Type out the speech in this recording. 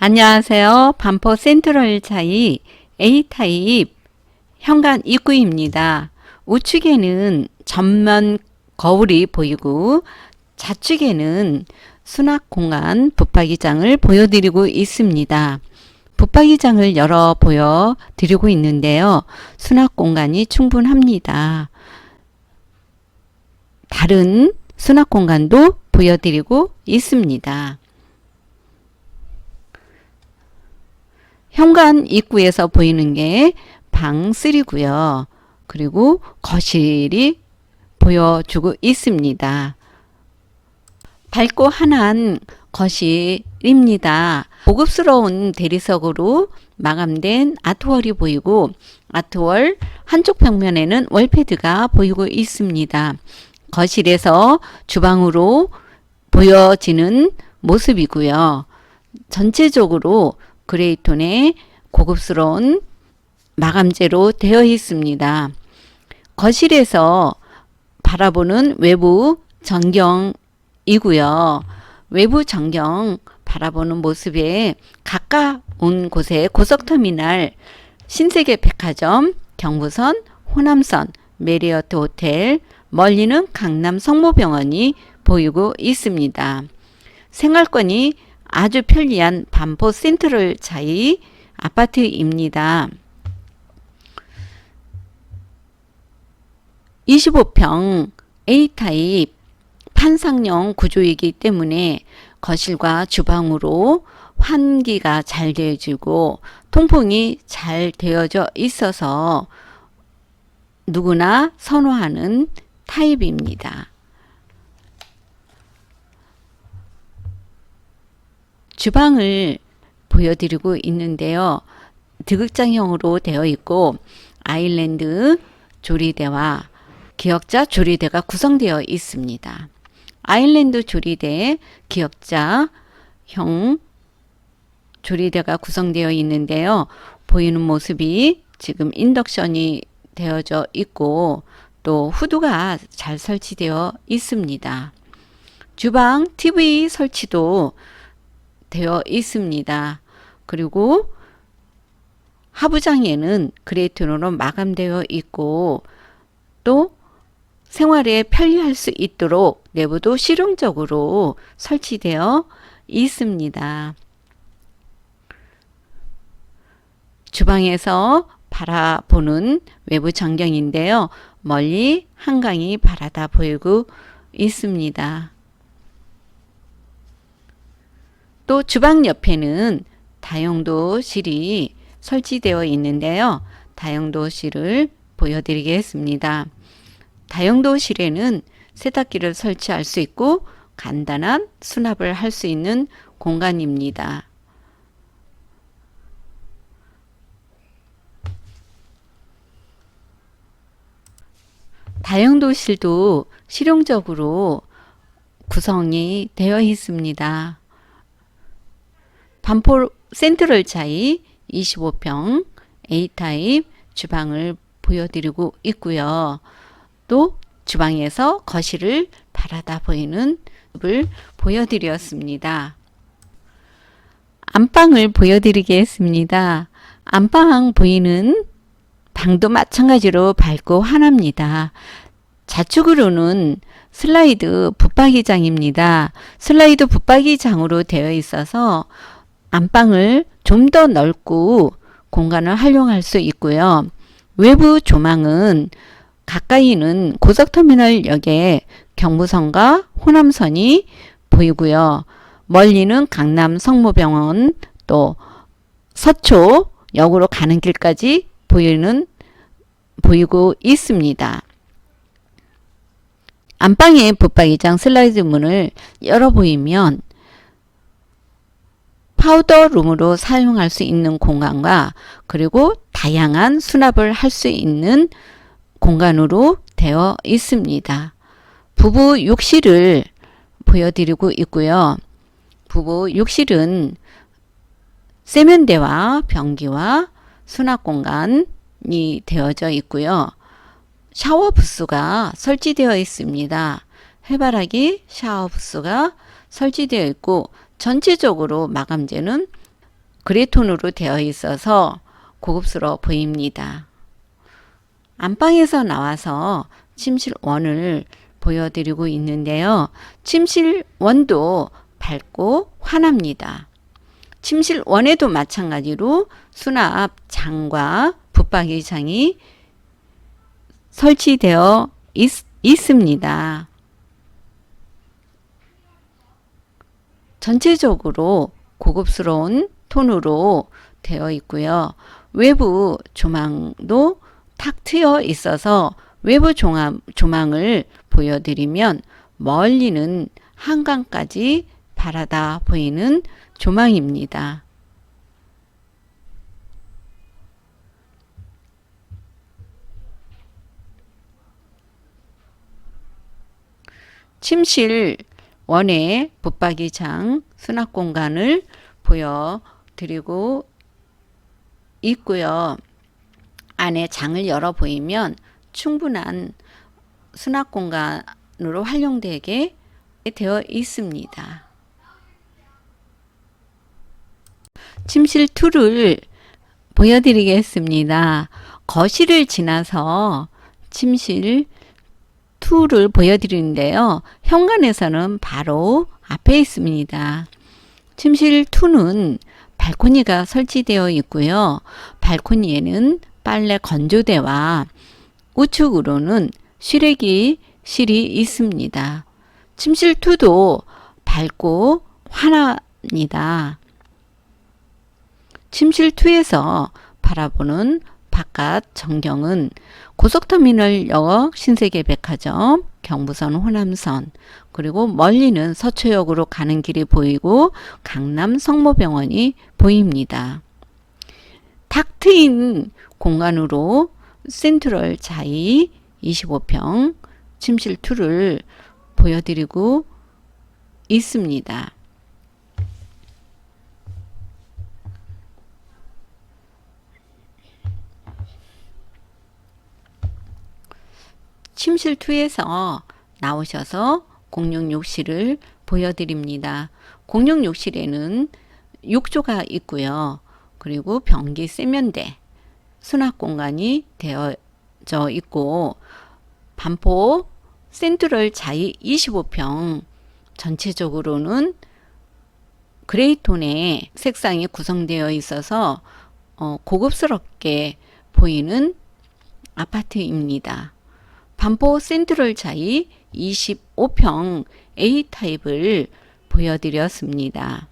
안녕하세요. 반포 센트럴 차이 A타입 현관 입구입니다. 우측에는 전면 거울이 보이고 좌측에는 수납 공간 붙박이장을 보여드리고 있습니다. 붙박이장을 열어 보여드리고 있는데요. 수납 공간이 충분합니다. 다른 수납 공간도 보여드리고 있습니다. 현관 입구에서 보이는 게 방 3고요. 그리고 거실이 보여주고 있습니다. 밝고 환한 거실입니다. 고급스러운 대리석으로 마감된 아트월이 보이고 아트월 한쪽 벽면에는 월패드가 보이고 있습니다. 거실에서 주방으로 보여지는 모습이고요. 전체적으로 그레이톤의 고급스러운 마감재로 되어 있습니다. 거실에서 바라보는 외부 전경이고요. 외부 전경 바라보는 모습에 가까운 곳에 고속터미널 신세계 백화점, 경부선, 호남선, 메리어트 호텔, 멀리는 강남 성모병원이 보이고 있습니다. 생활권이 아주 편리한 반포 센트럴 차이 아파트입니다. 25평 A타입 판상형 구조이기 때문에 거실과 주방으로 환기가 잘 되어지고 통풍이 잘 되어져 있어서 누구나 선호하는 타입입니다. 주방을 보여드리고 있는데요. 드극장형으로 되어 있고 아일랜드 조리대와 기역자 조리대가 구성되어 있습니다. 아일랜드 조리대, 기역자형 조리대가 구성되어 있는데요. 보이는 모습이 지금 인덕션이 되어져 있고 또 후드가 잘 설치되어 있습니다. 주방 TV 설치도 되어 있습니다. 그리고 하부장에는 그레이트로 마감되어 있고 또 생활에 편리할 수 있도록 내부도 실용적으로 설치되어 있습니다. 주방에서 바라보는 외부 전경인데요. 멀리 한강이 바라다 보이고 있습니다. 또 주방 옆에는 다용도실이 설치되어 있는데요. 다용도실을 보여드리겠습니다. 다용도실에는 세탁기를 설치할 수 있고 간단한 수납을 할 수 있는 공간입니다. 다용도실도 실용적으로 구성이 되어 있습니다. 반포 센트럴 차이 25평 A타입 주방을 보여드리고 있고요. 또 주방에서 거실을 바라다 보이는 을 보여드렸습니다. 안방을 보여드리겠습니다. 안방 보이는 방도 마찬가지로 밝고 환합니다. 좌측으로는 슬라이드 붙박이장입니다. 슬라이드 붙박이장으로 되어 있어서 안방을 좀 더 넓고 공간을 활용할 수 있고요. 외부 조망은 가까이는 고속터미널역에 경부선과 호남선이 보이고요. 멀리는 강남 성모병원 또 서초 역으로 가는 길까지 보이는 보이고 있습니다. 안방의 붙박이장 슬라이드 문을 열어 보이면 파우더 룸으로 사용할 수 있는 공간과 그리고 다양한 수납을 할 수 있는 공간으로 되어 있습니다. 부부 욕실을 보여드리고 있고요. 부부 욕실은 세면대와 변기와 수납 공간이 되어져 있고요. 샤워 부스가 설치되어 있습니다. 해바라기 샤워 부스가 설치되어 있고 전체적으로 마감재는 그레이톤으로 되어 있어서 고급스러워 보입니다. 안방에서 나와서 침실원을 보여드리고 있는데요. 침실원도 밝고 환합니다. 침실원에도 마찬가지로 수납 장과 붙박이장이 설치되어 있, 있습니다. 전체적으로 고급스러운 톤으로 되어 있고요. 외부 조망도 탁 트여 있어서 외부 조망, 조망을 보여드리면 멀리는 한강까지 바라다 보이는 조망입니다. 침실 원의 붙박이장 수납 공간을 보여드리고 있고요. 안에 장을 열어 보이면 충분한 수납 공간으로 활용되게 되어 있습니다. 침실 2를 보여드리겠습니다. 거실을 지나서 침실 2를 보여드리는데요. 현관에서는 바로 앞에 있습니다. 침실 2는 발코니가 설치되어 있고요. 발코니에는 빨래 건조대와 우측으로는 쉬레기 실이 있습니다. 침실 2도 밝고 환합니다. 침실 2에서 바라보는 바깥 전경은 고속터미널 역 신세계 백화점, 경부선 호남선, 그리고 멀리는 서초역으로 가는 길이 보이고 강남 성모병원이 보입니다. 탁 트인 공간으로 센트럴 자이 25평 침실 2를 보여드리고 있습니다. 침실 2에서 나오셔서 공용 욕실을 보여드립니다. 공용 욕실에는 욕조가 있고요. 그리고 변기 세면대, 수납 공간이 되어져 있고 반포 센트럴 자이 25평 전체적으로는 그레이톤의 색상이 구성되어 있어서 어, 고급스럽게 보이는 아파트입니다. 반포 센트럴 자이 25평 A타입을 보여드렸습니다.